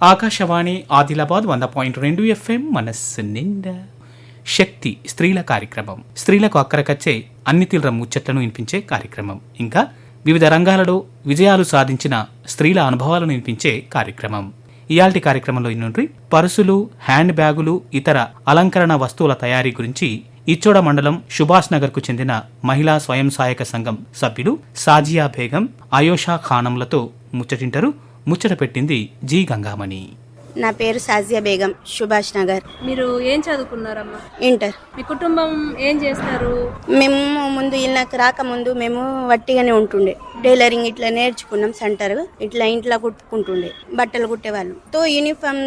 ఆకాశవాణి ఆదిలాబాద్ వంద పాయింట్ రెండు ఎఫ్ఎం మనస్సు నిండా. శక్తి స్త్రీల కార్యక్రమం. స్త్రీలకు అక్కరకచ్చే అన్ని తీవ్ర ముచ్చట్లను వినిపించే కార్యక్రమం. ఇంకా వివిధ రంగాలలో విజయాలు సాధించిన స్త్రీల అనుభవాలను వినిపించే కార్యక్రమం. ఇయాల్టి కార్యక్రమంలో నుండి పరుసులు హ్యాండ్ బ్యాగులు ఇతర అలంకరణ వస్తువుల తయారీ గురించి ఇచ్చోడ మండలం సుభాష్ నగర్కు చెందిన మహిళా స్వయం సహాయక సంఘం సభ్యులు సాజియా బేగం ఆయోషా ఖానంలతో ముచ్చటింటారు. ముచ్చట పెట్టింది జి గంగామణి. నా పేరు సాజియా బేగం సుభాష్ నగర్. మీరు ఏం చదువుకున్నారమ్మా? ఇంటర్. మీ కుటుంబం ఏం చేస్తారు? మేము ముందు ఇళ్ళకి రాకముందు మేము వట్టిగానే ఉంటుండే. టైలరింగ్ ఇట్లా నేర్చుకున్నాం సెంటర్ ఇట్లా ఇంట్లో కుట్టుకుంటుండే బట్టలు కుట్టేవాళ్ళం. తో యూనిఫామ్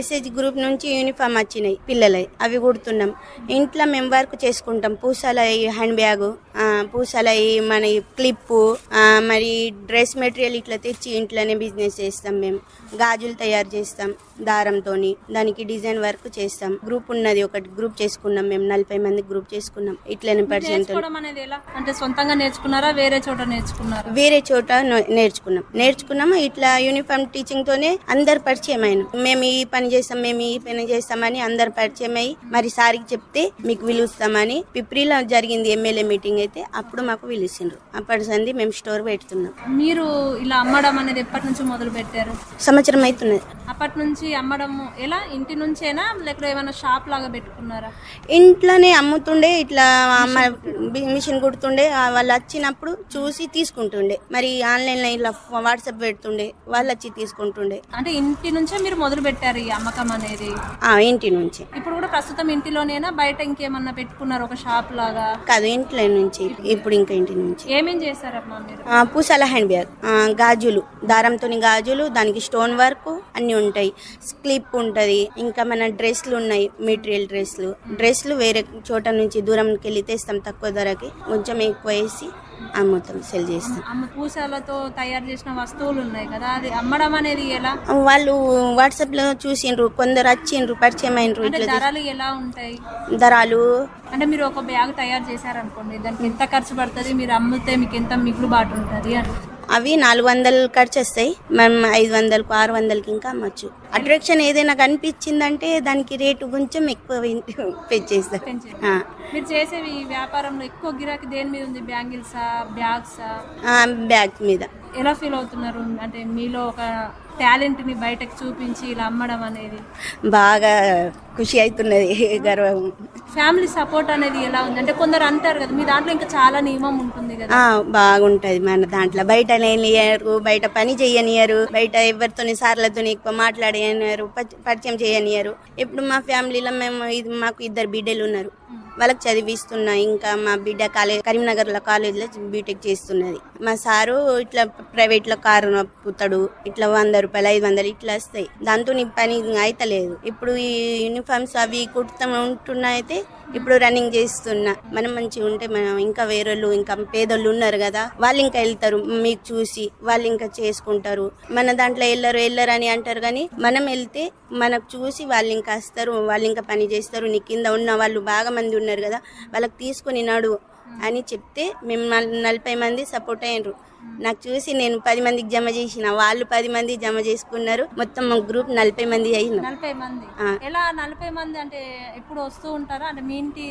ఎస్హెచ్ గ్రూప్ నుంచి యూనిఫామ్ వచ్చినాయి పిల్లలై అవి కుడుతున్నాం. ఇంట్లో మేము వర్క్ చేసుకుంటాం. పూసల హ్యాండ్ బ్యాగ్ పూసల మన క్లిప్పు మరి డ్రెస్ మెటీరియల్ ఇట్లా తెచ్చి ఇంట్లోనే బిజినెస్ చేస్తాం మేము గాజులు తయారు చేస్తాం. దారంతో దానికి డిజైన్ వర్క్ చేస్తాం. గ్రూప్ ఉన్నది ఒకటి గ్రూప్ చేసుకున్నాం మేము నలభై మంది గ్రూప్ చేసుకున్నాం. ఇట్లనే ఎలా? అంటే సొంతంగా నేర్చుకున్నారా వేరే చోట నేర్చుకున్నారా? వేరే చోట నేర్చుకున్నాం. నేర్చుకున్నాము ఇట్లా యూనిఫామ్ టీచింగ్ తోనే అందరు పరిచయం అయిన. మేము ఈ పని చేస్తాం మేము ఈ పని చేస్తామని అందరు పరిచయం అయ్యి మరి సారికి చెప్తే మీకు పిలుస్తామని పిప్రిలో జరిగింది ఎమ్మెల్యే మీటింగ్ అయితే అప్పుడు మాకు పిలిచిండ్రు. అప్పటి సంది మేము స్టోర్ పెడుతున్నాం మీరు ఇలా అమ్మడం అనేది ఎప్పటి నుంచి మొదలు పెట్టారు సంవత్సరం అవుతున్నది అప్పటి నుంచి అమ్మడం ఎలా? ఇంటి నుంచేనా? లేకపోతే ఏమైనా షాప్ లాగా పెట్టుకున్నారా? ఇంట్లోనే అమ్ముతుండే ఇట్లా అమ్మ మిషన్ కుడుతుండే వాళ్ళు వచ్చినప్పుడు చూసి తీసుకుంటుండే. మరి ఆన్లైన్లో ఇట్లా వాట్సాప్ పెడుతుండే వాళ్ళు వచ్చి తీసుకుంటుండే. అంటే ఇంటి నుంచే మీరు మొదలు పెట్టారు ఈ అమ్మకం అనేది? ఆ ఇంటి నుంచి. ఇప్పుడు కూడా ప్రస్తుతం ఇంటిలోనేనా? బయట ఇంకేమన్నా పెట్టుకున్నారు ఒక షాప్ లాగా? కాదు ఇంట్లో నుంచి. ఇప్పుడు ఇంకా ఇంటి నుంచి. ఏమేం చేశారమ్మా మీరు? ఆ, పూసల హ్యాండ్ బ్యాగ్ ఆ, గాజులు. దారంతో గాజులు దానికి స్టోన్ వర్క్ అన్ని ఉంటాయి. స్క్లిప్ ఉంటది. ఇంకా మన డ్రెస్లు ఉన్నాయి మెటీరియల్ డ్రెస్లు. డ్రెస్లు వేరే చోట నుంచి దూరంకి వెళ్ళి తెస్తాం తక్కువ ధరకి. కొంచెం ఎక్కువ వేసి అమ్ముతాం సెల్ చేస్తాం. పూసలతో తయారు చేసిన వస్తువులు ఉన్నాయి కదా అది అమ్మడం అనేది ఎలా? వాళ్ళు వాట్సాప్లో చూసిండ్రు కొందరు వచ్చిండ్రు పరిచయం అయినరు ధరలు ఎలా ఉంటాయి? ధరలు? అంటే మీరు ఒక బ్యాగ్ తయారు చేశారనుకోండి దానికి ఎంత ఖర్చు పడుతుంది మీరు అమ్మితే మీకు ఎంత మిగులుబాటు ఉంటుంది అని. అవి నాలుగు వందలు ఖర్చు వస్తాయి. మనం ఐదు వందలకు ఆరు వందలకి ఇంకా అమ్మచ్చు. అట్రాక్షన్ ఏదైనా కనిపించిందంటే దానికి రేటు కొంచెం ఎక్కువ పెంచేస్తాం పెంచే ఆ. మీరు చేసేవి ఈ వ్యాపారంలో ఎక్కువ గిరాకీ దేని మీద ఉంది? బ్యాంగిల్సా బ్యాగ్సా? బ్యాగ్ మీద. ఎలా ఫీల్ అవుతున్నారు? అంటే మీలో ఒక టాలెంట్ని బయటకు చూపించి ఇలా అమ్మడం అనేది. బాగా ఖుషి అవుతున్నది గర్వం. ఫ్యామిలీ సపోర్ట్ అనేది ఎలా ఉంది? అంటే కొందరు అంటారు కదా మీ దాంట్లో ఇంకా చాలా నియమం ఉంటుంది కదా. బాగుంటది మన దాంట్లో. బయట లేనియరు బయట పని చేయనియరు బయట ఎవరితోని సార్లతో ఎక్కువ మాట్లాడనియరు పరిచయం చేయనియరు. ఇప్పుడు మా ఫ్యామిలీలో మేము ఇది మాకు ఇద్దరు బిడ్డలు ఉన్నారు. వాళ్ళకి చదివిస్తున్నా ఇంకా మా బిడ్డ కాలేజ్ కరీంనగర్లో కాలేజ్లో బీటెక్ చేస్తున్నది. మా సారు ఇట్లా ప్రైవేట్లో కారు నప్పుతాడు ఇట్లా వంద రూపాయలు ఐదు వందలు ఇట్లా వస్తాయి. దాంతో నీ పని అయితలేదు. ఇప్పుడు ఈ యూనిఫామ్స్ అవి కుడుతూ ఉంటున్నా అయితే ఇప్పుడు రన్నింగ్ చేస్తున్నా. మనం మంచిగా ఉంటే మనం ఇంకా వేరేళ్ళు ఇంకా పేదోళ్ళు ఉన్నారు కదా వాళ్ళు ఇంకా వెళ్తారు మీకు చూసి వాళ్ళు ఇంకా చేసుకుంటారు. మన దాంట్లో వెళ్ళరు వెళ్ళరు అని అంటారు కానీ మనం వెళ్తే మనకు చూసి వాళ్ళు ఇంకా వస్తారు వాళ్ళు ఇంకా పని చేస్తారు నీ కింద ఉన్న వాళ్ళు బాగా మంది ఉన్నారు కదా వాళ్ళకి తీసుకొని నడు అని చెప్తే మేము నలభై మంది సపోర్ట్ అయ్యారు నాకు చూసి నేను పది మందికి జమ చేసిన వాళ్ళు పది మంది జమ చేసుకున్నారు. మొత్తం మా గ్రూప్ నలభై మంది అయినాం. నలభై మంది. ఎలా నలభై మంది అంటే ఎప్పుడు వస్తూ ఉంటారా? అంటే మీ ఇంటి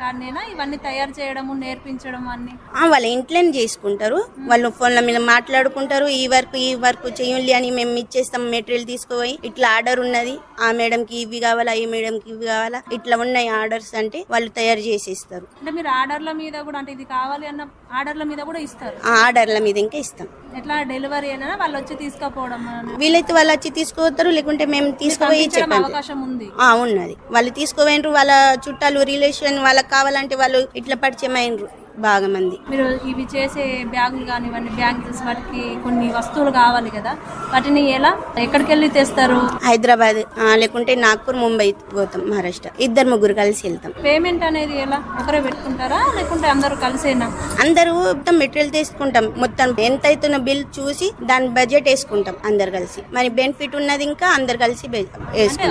కాడనేనా? ఇవన్నీ తయారు చేయడము నేర్పించడం అన్ని? వాళ్ళ ఇంట్లోనే చేసుకుంటారు. వాళ్ళు ఫోన్ల మీద మాట్లాడుకుంటారు. ఈ వర్క్ ఈ వర్క్ చేయండి అని మేము ఇచ్చేస్తాం మెటీరియల్ తీసుకుపోయి. ఇట్లా ఆర్డర్ ఉన్నది. ఆ మేడంకి ఇవి కావాలా ఈ మేడంకి ఇవి కావాలా? ఇట్లా ఉన్నాయి ఆర్డర్స్ అంటే వాళ్ళు తయారు చేసేస్తారు. అంటే మీరు ఆర్డర్ల మీద కూడా అంటే ఇది కావాలి అన్న ఆర్డర్ల మీద కూడా ఇస్తారు? ఆ ఆర్డర్ల మీద ఇంకా ఇస్తాం. ఎట్లా? డెలివరీ అయినా వాళ్ళు వచ్చి తీసుకుపోవడం వీలైతే వాళ్ళు వచ్చి తీసుకుపోతారు లేకుంటే మేము తీసుకుపోయి చెప్పండి అవకాశం ఉంది. ఉన్నది. వాళ్ళు తీసుకుపోయినరు వాళ్ళ చుట్టాలు రిలేషన్ వాళ్ళకి కావాలంటే వాళ్ళు ఇట్లా పరిచయం అయినరు. బాగా మంది మీరు ఇవి చేసే బ్యాగులు కానివ్వండి బ్యాంగిల్స్ వాటికి కొన్ని వస్తువులు కావాలి కదా. వాటిని ఎలా ఎక్కడికి వెళ్ళి తెస్తారు? హైదరాబాద్ లేకుంటే నాగ్పూర్ ముంబై పోతాం మహారాష్ట్ర. ఇద్దరు ముగ్గురు కలిసి వెళ్తాం. పేమెంట్ అనేది ఎలా? ఒకరే పెట్టుకుంటారా లేకుంటే అందరూ కలిసేనా? అందరూ మొత్తం మెటీరియల్ తీసుకుంటాం. మొత్తం ఎంత అవుతున్న బిల్ చూసి దాని బడ్జెట్ వేసుకుంటాం అందరు కలిసి. మరి బెనిఫిట్ ఉన్నది ఇంకా అందరు కలిసి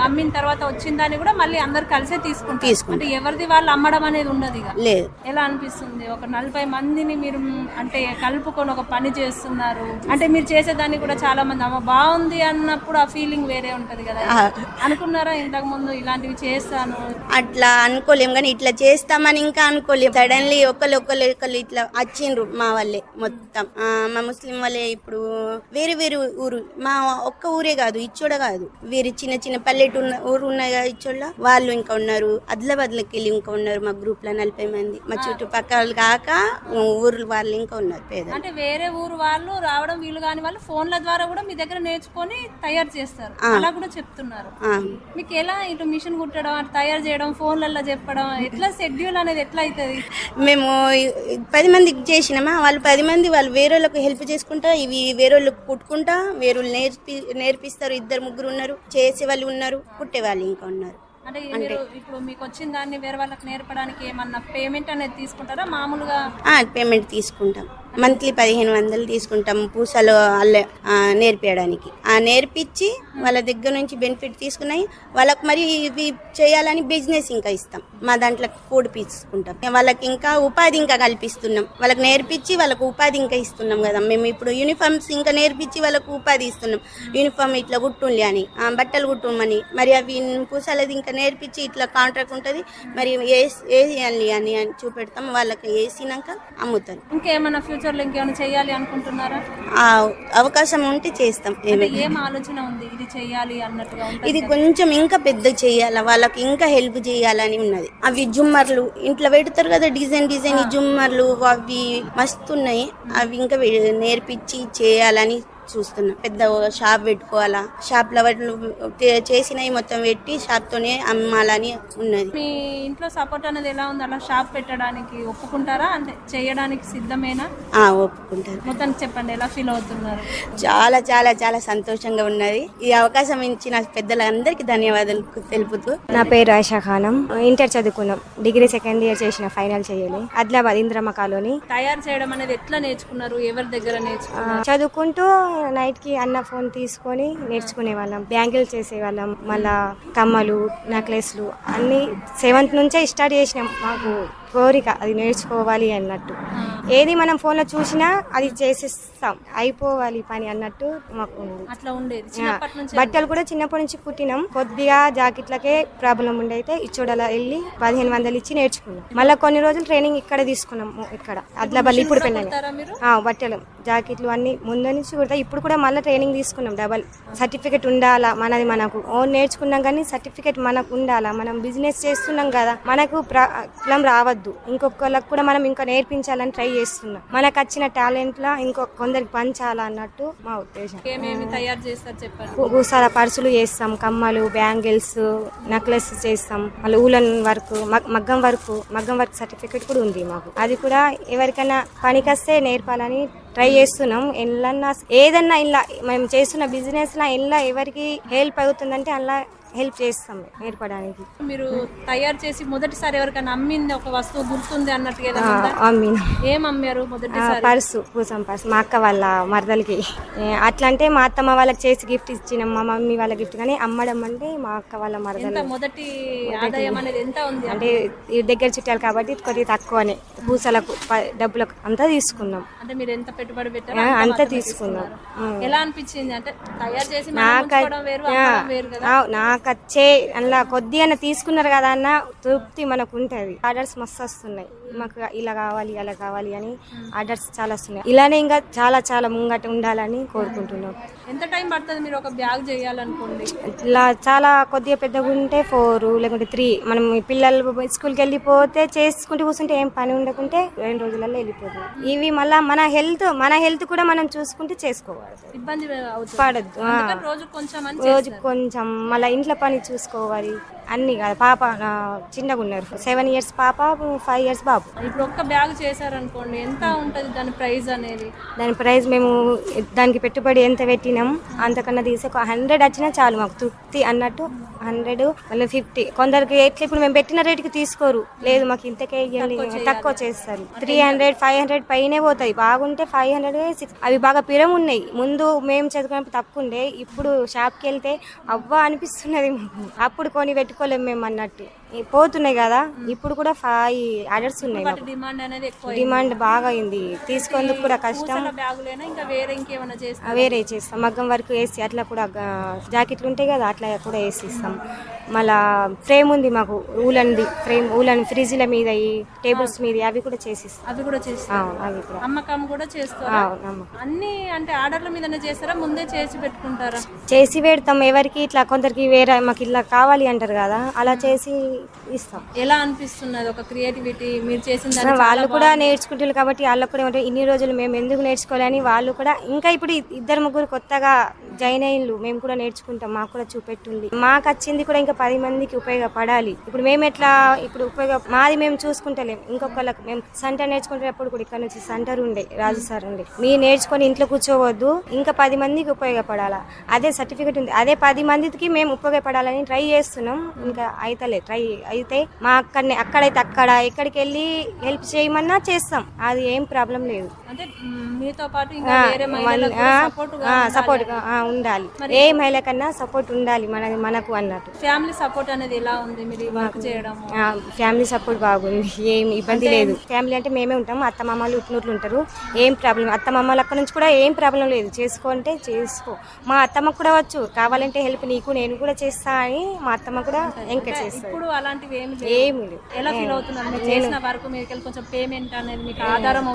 అమ్మిన తర్వాత వచ్చిందని కూడా మళ్ళీ అందరు కలిసే తీసుకుంటాం. అంటే ఎవరిది వాళ్ళు అమ్మడం అనేది ఇక. లేదు. ఎలా అనిపిస్తుంది? ఒక నలభై మందిని మీరు అంటే కలుపుకొని ఒక పని చేస్తున్నారు. అంటే మీరు చేసేదాన్ని కూడా చాలా మంది అమ్మ బాగుంది అన్నప్పుడు ఆ ఫీలింగ్ వేరే ఉంటది కదా. అనుకున్నారా? ఇంతకు ముందు ఇలాంటివి చేస్తాను. అట్లా అనుకోలేం కానీ ఇట్లా చేస్తామని ఇంకా అనుకోలేం. సడన్లీ ఒకళ్ళు ఒకళ్ళు ఒకళ్ళు ఇట్లా వచ్చిండ్రు మా వాళ్ళే మొత్తం. మా ముస్లిం వాళ్ళే ఇప్పుడు వేరు వేరు ఊరు. మా ఒక్క ఊరే కాదు ఇచ్చోడ కాదు. వేరే చిన్న చిన్న పల్లెటూరు ఊరు ఉన్నాయి కదా ఇచ్చోళ్ళ. వాళ్ళు ఇంకా ఉన్నారు. ఆదిలాబాద్లోకి వెళ్ళి ఇంకా ఉన్నారు మా గ్రూప్లో నలభై మంది. మా చుట్టుపక్కల కాక ఊరు వాళ్ళు ఇంకా ఉన్నారు పేదలు అంటే వేరే ఊరు వాళ్ళు రావడం వీలు కాని వాళ్ళు ఫోన్ల ద్వారా కూడా మీ దగ్గర నేర్చుకొని తయారు చేస్తారు. అలా కూడా చెప్తున్నారు. మీకు ఎలా ఇటు మిషన్ కుట్టడం తయారు చేయడం ఫోన్లలో చెప్పడం ఎట్లా షెడ్యూల్ అనేది ఎట్లా అవుతుంది మేము పది మందికి చేసినామా? వాళ్ళు పది మంది వాళ్ళు వేరే వాళ్ళకి హెల్ప్ చేసుకుంటా ఇవి వేరే వాళ్ళకి కుట్టుకుంటా వేరే నేర్పి నేర్పిస్తారు. ఇద్దరు ముగ్గురు ఉన్నారు చేసే వాళ్ళు ఉన్నారు కుట్టే వాళ్ళు ఇంకా ఉన్నారు. అంటే మీరు ఇప్పుడు మీకు వచ్చిన దాన్ని వేరే వాళ్ళకి నేర్పడానికి ఏమన్నా పేమెంట్ అనేది తీసుకుంటారా? మామూలుగా పేమెంట్ తీసుకుంటాం. మంత్లీ పదిహేను వందలు తీసుకుంటాం పూసలు అల్లె నేర్పించడానికి ఆ నేర్పించి వాళ్ళ దగ్గర నుంచి బెనిఫిట్ తీసుకున్నాయి. వాళ్ళకి మరి ఇవి చేయాలని బిజినెస్ ఇంకా ఇస్తాం. మా దాంట్లో కూడి తీసుకుంటాం వాళ్ళకి ఇంకా ఉపాధి ఇంకా కల్పిస్తున్నాం. వాళ్ళకి నేర్పించి వాళ్ళకు ఉపాధి ఇంకా ఇస్తున్నాం కదా. మేము ఇప్పుడు యూనిఫామ్స్ ఇంకా నేర్పించి వాళ్ళకు ఉపాధి ఇస్తున్నాం. యూనిఫామ్ ఇట్లా కుట్టుండి అని బట్టలు కుట్టుమని. మరి అవి పూసలది ఇంకా నేర్పించి ఇట్లా కాంట్రాక్ట్ ఉంటుంది. మరి ఏ అని అని చూపెడతాం. వాళ్ళకి వేసినాక అమ్ముతారు. ఇంకేమన్నా ఫ్యూచర్లో ఇంకేమైనా చేయాలి అనుకుంటున్నారా? ఆ అవకాశం ఉంటే చేస్తాం. ఏం ఆలోచన ఉంది? ఇది చేయాలి అన్నట్టుగా ఇది కొంచెం ఇంకా పెద్ద చేయాలా వాళ్ళకి ఇంకా హెల్ప్ చేయాలని ఉన్నది. అవి జుమ్మర్లు ఇంట్లో పెడతారు కదా డిజైన్ డిజైన్ జుమ్మర్లు అవి మస్తు ఉన్నాయి. అవి ఇంకా నేర్పించి చేయాలని చూస్తున్నాం. పెద్ద షాప్ పెట్టుకోవాలా. షాప్ చేసినవి మొత్తం పెట్టి షాప్ తోనే అమ్మాలని ఉన్నది. మీ ఇంట్లో సపోర్ట్ అనేది ఎలా ఉంది? అలా షాప్ పెట్టడానికి ఒప్పుకుంటారా? అంటే చేయడానికి సిద్ధమేనా? ఆ ఒప్పుకుంటారు. మొత్తానికి చెప్పండి ఎలా ఫీల్ అవుతున్నారు? చాలా చాలా చాలా సంతోషంగా ఉన్నది. ఈ అవకాశం ఇచ్చిన పెద్దలందరికీ ధన్యవాదాలు తెలుపుతూ. నా పేరు ఆయిషా ఖానం. ఇంటర్ చదువుకున్నాం. డిగ్రీ సెకండ్ ఇయర్ చేసిన ఫైనల్ చేయాలి. ఆదిలాబాద్ ఇంద్రమ్మ కాలనీ. తయారు చేయడం అనేది ఎట్లా నేర్చుకున్నారు? ఎవరి దగ్గర నేర్చుకున్నారు? చదువుకుంటూ నైట్కి అన్న ఫోన్ తీసుకొని నేర్చుకునే వాళ్ళం బ్యాంగిల్ చేసేవాళ్ళం. మళ్ళా కమ్మలు నెక్లెస్లు అన్ని సెవెంత్ నుంచే స్టార్ట్ చేసినాం మాకు. కోరిక అది నేర్చుకోవాలి అన్నట్టు. ఏది మనం ఫోన్లో చూసినా అది చేసేస్తాం. అయిపోవాలి పని అన్నట్టు మాకు ఉంది. అట్లా ఉండేది. బట్టలు కూడా చిన్నప్పటి నుంచి కుట్టినాం. కొద్దిగా జాకెట్లకే ప్రాబ్లం ఉండి అయితే ఇచ్చోడలా వెళ్ళి పదిహేను వందలు ఇచ్చి నేర్చుకున్నాం. మళ్ళీ కొన్ని రోజులు ట్రైనింగ్ ఇక్కడ తీసుకున్నాం ఇక్కడ. అద్లాబల్లి ఇప్పుడు పెళ్ళని బట్టలు జాకెట్లు అన్ని ముందు నుంచి కుడతా. ఇప్పుడు కూడా మళ్ళీ ట్రైనింగ్ తీసుకున్నాం. డబల్ సర్టిఫికెట్ ఉండాలా మనది మనకు. ఓన్ నేర్చుకున్నాం కానీ సర్టిఫికెట్ మనకు ఉండాలా? మనం బిజినెస్ చేస్తున్నాం కదా. మనకు ప్రాబ్లం రావద్దు. ఇంకొకళ్ళకి కూడా మనం ఇంకా నేర్పించాలని ట్రై చేస్తున్నాం. మనకు వచ్చిన టాలెంట్ లా ఇంకో కొందరికి పంచాలా అన్నట్టు మా ఉద్దేశం. ఏమేమి తయారు చేస్తారు చెప్పండి. పూసాల పర్సులు చేస్తాం కమ్మలు బ్యాంగిల్స్ నెక్లెస్ చేస్తాం. మళ్ళీ ఊలన్ వర్క్ మగ్గం వర్క్ మగ్గం వర్క్ సర్టిఫికేట్ కూడా ఉంది మాకు. అది కూడా ఎవరికైనా పనికొస్తే నేర్పాలని ట్రై చేస్తున్నాం. ఎల్లన్నా ఏదన్నా ఇలా మేము చేస్తున్న బిజినెస్ లా ఎలా ఎవరికి హెల్ప్ అవుతుందంటే అలా హెల్ప్ చేస్తాం నేర్పడానికి. మీరు తయారు చేసి మొదటిసారి ఎవరికైనా అమ్మింది ఒక వస్తువు గుర్తుంది అన్నట్టుగా? అమ్మీన్. ఏం అమ్మారు మొదటిసారి? పర్సు పూసం పర్సు. మా అక్క వాళ్ళ మరదలకి. అట్లా అంటే మా అత్తమ్మ వాళ్ళకి చేసి గిఫ్ట్ ఇచ్చినాం మా మమ్మీ వాళ్ళ గిఫ్ట్ కానీ అమ్మడం అంటే మా అక్క వాళ్ళ మరదలు. మొదటి ఆదాయం అనేది ఎంత ఉంది? అంటే ఈ దగ్గర చుట్టాలు కాబట్టి కొద్దిగా తక్కువనే పూసలకు డబ్బులకు అంతా తీసుకున్నాం. అంటే మీరు ఎంత పెట్టుబడి పెట్టారో అంత తీసుకున్నాం. ఎలా అనిపించింది? అంటే తయారు చేసి నాకు నాకు చే అలా కొద్దిగా తీసుకున్నారు కదా అన్న తృప్తి మనకు ఉంటుంది ఆర్డర్స్ మస్తు వస్తున్నాయి మాకు ఇలా కావాలి అలా కావాలి అని ఆర్డర్స్ చాలా వస్తున్నాయి. ఇలానే ఇంకా చాలా చాలా ముంగట ఉండాలని కోరుకుంటున్నాం. ఎంత టైం పడుతుంది మీరు ఒక బ్యాగ్ చేయాలనుకోండి? ఇలా చాలా కొద్దిగా పెద్దగా ఉంటే ఫోర్ లేకుంటే త్రీ. మనం పిల్లలు స్కూల్కి వెళ్ళిపోతే చేసుకుంటూ కూర్చుంటే ఏం పని ఉండకుంటే రెండు రోజులలో వెళ్ళిపోతుంది ఇవి మళ్ళా మన హెల్త్ మన హెల్త్ కూడా మనం చూసుకుంటే చేసుకోవాలి. ఇబ్బంది పడద్దు. రోజు కొంచెం రోజు కొంచెం మళ్ళీ ఇంట్లో పని చూసుకోవాలి. అన్ని కాదు పాప చిన్నగా ఉన్నారు. సెవెన్ ఇయర్స్ పాప ఫైవ్ ఇయర్స్ బాబు. ఇప్పుడు ఒక్క బ్యాగ్ చేశారనుకోండి ఎంత ఉంటది దాని ప్రైస్ అనేది? దాని ప్రైస్ మేము దానికి పెట్టుబడి ఎంత పెట్టినాం అంతకన్నా తీసి ఒక హండ్రెడ్ వచ్చినా చాలు మాకు తృప్తి అన్నట్టు హండ్రెడ్ మళ్ళీ ఫిఫ్టీ. కొందరికి ఎట్లా ఇప్పుడు మేము పెట్టిన రేటుకి తీసుకోరు. లేదు మాకు ఇంతకే ఇవ్వండి తక్కువ చేస్తారు. త్రీ హండ్రెడ్ ఫైవ్ హండ్రెడ్ పైనే పోతాయి. బాగుంటే ఫైవ్ హండ్రెడ్ సిక్స్. అవి బాగా పిరం ఉన్నాయి. ముందు మేము చదువుకున్నప్పుడు తక్కువ ఉండే ఇప్పుడు షాప్కి వెళ్తే అవ్వ అనిపిస్తున్నది అప్పుడు కొని పెట్టుకోలేము మేము అన్నట్టు. పోతున్నాయి కదా ఇప్పుడు కూడా ఫైవ్ ఆర్డర్స్ మాకు డిమాండ్ అనేది ఎక్కువ డిమాండ్ బాగా అయింది తీసుకుందుకు కూడా కష్టం. బ్యాగులైనా? ఇంకా వేరే ఇంకేమైనా చేస్తే వేరే చేస్తాం. మగ్గం వరకు వేసి అట్లా కూడా జాకెట్లు ఉంటాయి కదా అట్లా కూడా వేసి ఇస్తాం మళ్ళా ఫ్రేమ్ ఉంది మాకు ఊలన్ది ఫ్రేమ్ ఊలన్ ఫ్రిడ్జ్ల మీద ఈ టేబుల్స్ మీద అవి కూడా చేసి ఇస్తాం అవి కూడా అవి అమ్మకం కూడా. అన్ని అంటే ఆర్డర్ల మీదనే చేస్తారా? ముందే చేసి పెట్టుకుంటారా? చేసి పెడతాం. ఎవరికి ఇట్లా కొందరికి వేరే మాకు ఇట్లా కావాలి అంటారు కదా అలా చేసి ఇస్తాం. ఎలా అనిపిస్తున్నది? ఒక క్రియేటివిటీ మీరు చేసిన వాళ్ళు కూడా నేర్చుకుంటారు కాబట్టి వాళ్ళకు కూడా ఏమంటారు ఇన్ని రోజులు మేము ఎందుకు నేర్చుకోవాలని వాళ్ళు కూడా ఇంకా ఇప్పుడు ఇద్దరు ముగ్గురు కొత్తగా జాయిన్ అయ్యిండ్రు మేము కూడా నేర్చుకుంటాం మాకు కూడా చూపెట్టుంది. మాకు వచ్చింది కూడా ఇంకా పది మందికి ఉపయోగపడాలి. ఇప్పుడు మేము ఎట్లా ఇప్పుడు ఉపయోగ మాది మేము చూసుకుంటలేం. ఇంకొకళ్ళకి మేము సెంటర్ నేర్చుకునేటప్పుడు కూడా ఇక్కడ నుంచి సెంటర్ ఉండే రాజు సార్ ఉండే. మీరు నేర్చుకొని ఇంట్లో కూర్చోవద్దు ఇంకా పది మందికి ఉపయోగపడాలా. అదే సర్టిఫికెట్ ఉంది. అదే పది మందికి మేము ఉపయోగపడాలని ట్రై చేస్తున్నాం. ఇంకా అయితలే ట్రై అయితే మా అక్కడనే అక్కడైతే అక్కడ ఎక్కడికి వెళ్ళి హెల్ప్ చేయమన్నా చేస్తాం. అది ఏం ప్రాబ్లం లేదు. మీతో పాటు సపోర్ట్ ఉండాలి. ఏ మహిళ కన్నా సపోర్ట్ ఉండాలి మన మనకు అన్నట్టు. ఫ్యామిలీ సపోర్ట్ అనేది ఎలా ఉంది? మీరు వర్క్ చేయడం ఫ్యామిలీ సపోర్ట్ బాగుంది. ఏం ఇబ్బంది లేదు. ఫ్యామిలీ అంటే మేమే ఉంటాం అత్త మామలు ఉట్నూట్లు ఉంటారు. ఏం ప్రాబ్లం అత్త మామల అక్కడ నుంచి కూడా ఏం ప్రాబ్లం లేదు. చేసుకుంటే చేసుకో. మా అత్తమ్మ కూడా వచ్చు. కావాలంటే హెల్ప్ నీకు నేను కూడా చేస్తా అని మా అత్తమ్మ కూడా ఎంకరేజ్ చేస్తారు ఇప్పుడు అలాంటివి ఏమి. ఏమి లేదు ఎలా ఫీల్ అవుతున్నారు? మీరు చేసిన వరకు మీకు కొంచెం పేమెంట్ అనేది మీకు ఆధారం.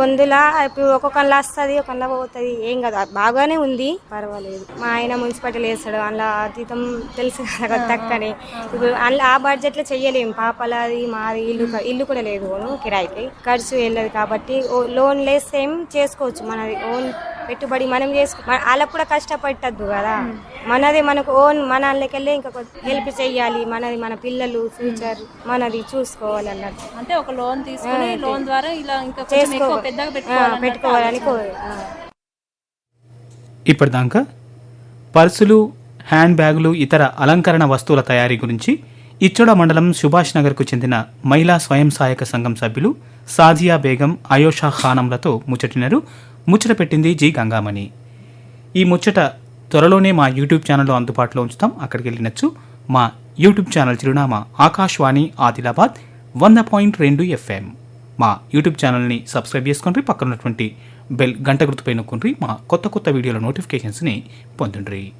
కొందులా ఇప్పుడు ఒక్కొక్కలా వస్తుంది ఒక్కొక్కలా పోతుంది. ఏం కదా. బాగానే ఉంది. పర్వాలేదు. మా ఆయన మున్సిపాలిటీ వేస్తాడు అందులో అతీతం తెలుసు కదా తక్కనే. ఇప్పుడు అందులో ఆ బడ్జెట్లో చెయ్యలేము. పాపలది మాది ఇల్లు ఇల్లు కూడా లేదు కిరాయికి. ఖర్చు వెళ్ళదు కాబట్టి లోన్ లేస్తే ఏం చేసుకోవచ్చు మనది. ఓన్ పెట్టుబడి మనం చేసుకో వాళ్ళకు కూడా కష్టపట్టద్దు కదా. మనది మనకు ఓన్ మన వాళ్ళకెళ్ళి ఇంకా హెల్ప్ చెయ్యాలి. మనది మన పిల్లలు ఫ్యూచర్ మనది చూసుకోవాలి అన్నట్టు అంటే ఒక లోన్ తీసుకుని లోన్ ద్వారా ఇలా ఇంకా కొంచెం ఎక్కువ పెద్దగా పెట్టుకోవాలని కోరు. ఇప్పటిదాకా పర్సులు హ్యాండ్ బ్యాగులు ఇతర అలంకరణ వస్తువుల తయారీ గురించి ఇచ్చోడ మండలం సుభాష్ నగర్కు చెందిన మహిళా స్వయం సహాయక సంఘం సభ్యులు సాజియా బేగం అయోషా ఖానంలతో ముచ్చటినారు. ముచ్చట పెట్టింది జి గంగామణి. ఈ ముచ్చట త్వరలోనే మా యూట్యూబ్ ఛానల్లో అందుబాటులో ఉంచుతాం. అక్కడికి వెళ్ళినచ్చు. మా యూట్యూబ్ ఛానల్ చిరునామా ఆకాశవాణి ఆదిలాబాద్ వంద పాయింట్ రెండు ఎఫ్ఎం. మా యూట్యూబ్ ఛానల్ని సబ్స్క్రైబ్ చేసుకుని పక్కన ఉన్నటువంటి బెల్ గంట గుర్తుపై నొక్కుండ్రి. మా కొత్త కొత్త వీడియోల నోటిఫికేషన్స్ని పొందుండ్రి.